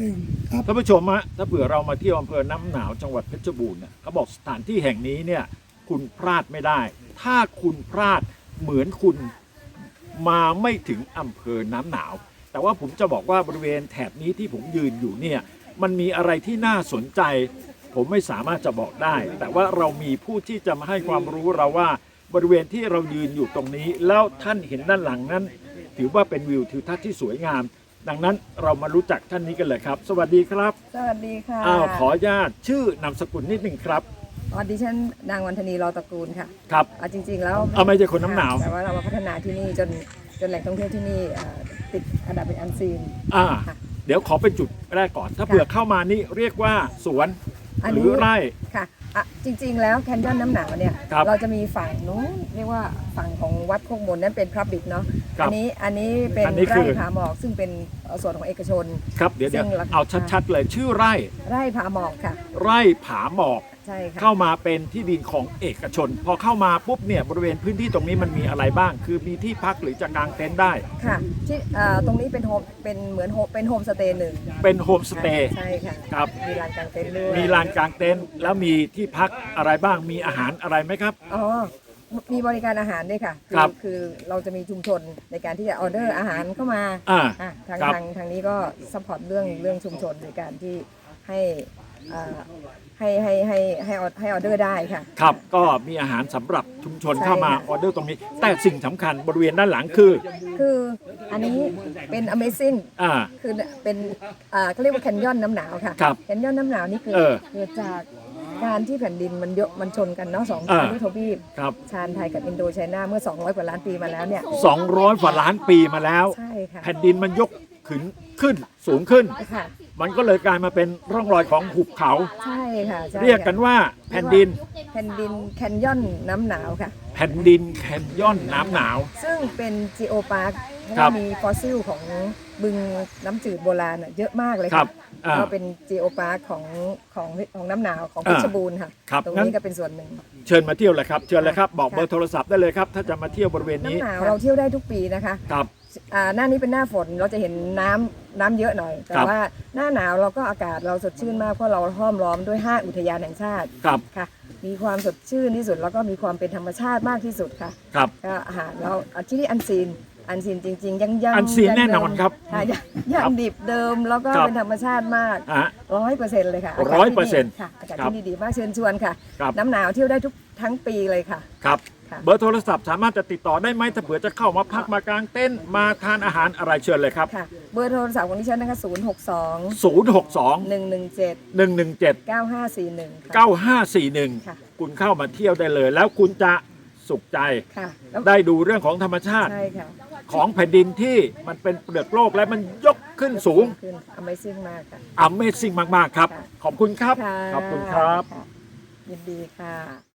หนึ่งครับท่านผู้ชมฮะถ้าเผื่อเรามาเที่ยวอำเภอน้ำหนาวจังหวัดเพชรบูรณ์เนี่ยเขาบอกสถานที่แห่งนี้เนี่ยคุณพลาดไม่ได้ ถ้าคุณพลาดเหมือนคุณมาไม่ถึงอำเภอน้ำหนาว แต่ว่าผมจะบอกว่าบริเวณแถบนี้ที่ผมยืนอยู่เนี่ยมันมีอะไรที่น่าสนใจ ผมไม่สามารถจะบอกได้ แต่ว่าเรามีผู้ที่จะมาให้ความรู้เราว่าบริเวณที่เรายืนอยู่ตรงนี้ แล้วท่านเห็นด้านหลังนั้น ถือว่าเป็นวิวทิวทัศน์ที่สวยงาม ดังนั้นเรามารู้จักท่านนี้กันเลยครับ สวัสดีครับสวัสดีค่ะอ้าวขออนุญาตชื่อนามสกุลนิดหนึ่งครับอ๋อดิฉันนางวันธนีรอตระกูลค่ะครับอ่าจริง ๆ แล้วเอาไม่ใช่คนน้ำหนาวแต่ว่าเรามาพัฒนาที่นี่จนจนแหล่งท่องเที่ยวที่นี่อ่าติดอันดับเป็นอันซีน อ่า ค่ะเดี๋ยวขอเป็นจุดแรกก่อน ถ้าเผื่อเข้ามานี่เรียกว่าสวนอันหนี้ รือไร่ ค่ะ อะจริงๆแล้วแคนยอนน้ำหนาวเนี่ยครับเราจะมีฝั่งนู้นเรียกว่าฝั่งของวัดโคกมนนั่นเป็นพระบิกเนาะครับอันี้อันนี้เป็นอันนี้คืไร่อ ผาหมอกซึ่งเป็นเอ่อส่วนของเอกชน ครับเดี๋ยวเดี๋ยวซึ่งราคา เอาชัดๆเลยชื่อไร่ไร่ผาหมอกค่ะ ไร่ผาหมอกใช่ค่ะเข้ามาเป็นที่ดินของเอกชน พอเข้ามาปุ๊บเนี่ยบริเวณพื้นที่ตรงนี้มันมีอะไรบ้าง คือมีที่พักหรือจะกางเต็นท์ได้ ค่ะที่อ่าตรงนี้เป็นโฮมเป็นเหมือนโฮมเป็นโฮมสเตย์หนึ่งเป็นโฮมสเตย์ ใช่ค่ะครับ มีลานกางเต็นท์ด้วยมีลานกางเต็นท์แล้วมีที่พักอะไรบ้างมีอาหารอะไรไหมครับ อ๋อมีบริการอาหารด้วยค่ะครับคือเราจะมีชุมชนในการที่จะออเดอร์อาหารเข้ามาอ่าอะทางครับ ทางทางนี้ก็ซัพพอร์ตเรื่องเรื่องชุมชนในการที่ให้อ่า ให้ให้ให้ให้ออให้ออเดอร์ได้ค่ะ ครับก็มีอาหารสำหรับชุมชนใช่เข้ามาค่ะออเดอร์ตรงนี้ แต่สิ่งสำคัญบริเวณด้านหลังคือ คืออันนี้เป็น Amazing อ่า คือเป็นอ่าเขาเรียกว่าแคนยอนน้ำหนาวค่ะครับแคนยอนน้ำหนาวนี่คือเออเกิดจากการที่แผ่นดินมันเยอะมันชนกันเนาะสองอ่า ทวีปทวีปครับชานไทยกับอินโดไชน่าเมื่อ 200 กว่าล้านปีมาแล้วเนี่ย200กว่าล้านปีมาแล้ว ใช่ค่ะ แผ่นดินมันยก ขึ้นขึ้นสูงขึ้น ค่ะมันก็เลยกลายมาเป็นร่องรอยของหุบเขา ใช่ค่ะใช่เรียกกันว่าแผ่นดินแผ่นดินแคนยอนน้ำหนาวค่ะ แผ่นดินแคนยอนน้ำหนาว ซึ่งเป็นจีโอพาร์คเพราะครัว่าบ มีฟอสซิลของบึงน้ำจืดโบราณน่ะเยอะมากเลยครัค่ะบอ่า ก็เป็นจีโอพาร์คของของของน้ำหนาวของเพอ่าชรบูรณ์ค่ะ ครับตรงงั้นี้น ก็เป็นส่วนหนึ่ง เชิญมาเที่ยวเลยครับ เชิญเลยครับ บอกค่ะเบอร์โทรศัพท์ได้เลยครับ ถ้าจะมาเที่ยวบริเวณนี้น้ำหนาวเราเที่ยวได้ทุกปีนะคะ ครับ อ่าหน้านี้เป็นหน้าฝนเราจะเห็นน้ำน้ำเยอะหน่อย แต่ครับ ว่าหน้าหนาวเราก็อากาศเราสดชื่นมากเพราะเราห้อมล้อมด้วยห้าอุทยานแห่งชาติครับค่ะ มีความสดชื่นที่สุดแล้วก็มีความเป็นธรรมชาติมากที่สุดค่ะครับ ก็อาหารเราอะที่นี่อันซีนอันซีนจริง ๆ ยังยังอันซีนยังแน่นอนครับค่ะยังยังดิบเดิมแล้วก็ครับ เป็นธรรมชาติมาก อะ ร้อยเปอร์เซ็นต์เลยค่ะร้อยเปอร์เซ็นต์ค่ะอากาศครับที่นี่ดีมากเชิญชวนค่ะ ครับ น้ำหนาวเที่ยวได้ทุกทั้งปีเลยค่ะ ครับค่ะ เบอร์โทรศัพท์สามารถจะติดต่อได้ไหมถ้าเผื่อจะเข้ามาพักมากางเต้นท์มาทานอาหารอะไรเชิญเลยครับ ค่ะ เบอร์โทรศัพท์ของดิฉันนะคะ0 6 2 062 1 1 7 117 9 5 4 1ค่ะ 9541ค่ะคุณเข้ามาเที่ยวได้เลย แล้วคุณจะสุขใจ ค่ะ แล้วได้ดูเรื่องของธรรมชาติใช่ค่ะของแผ่นดินที่มันเป็นเปลือกโลกและมันยกขึ้นสูง ขึ้น Amazing มากค่ะ Amazing มาก ๆ ครับ ค่ะ ขอบคุณครับค่ะขอบคุณครับะยินดีค่ะ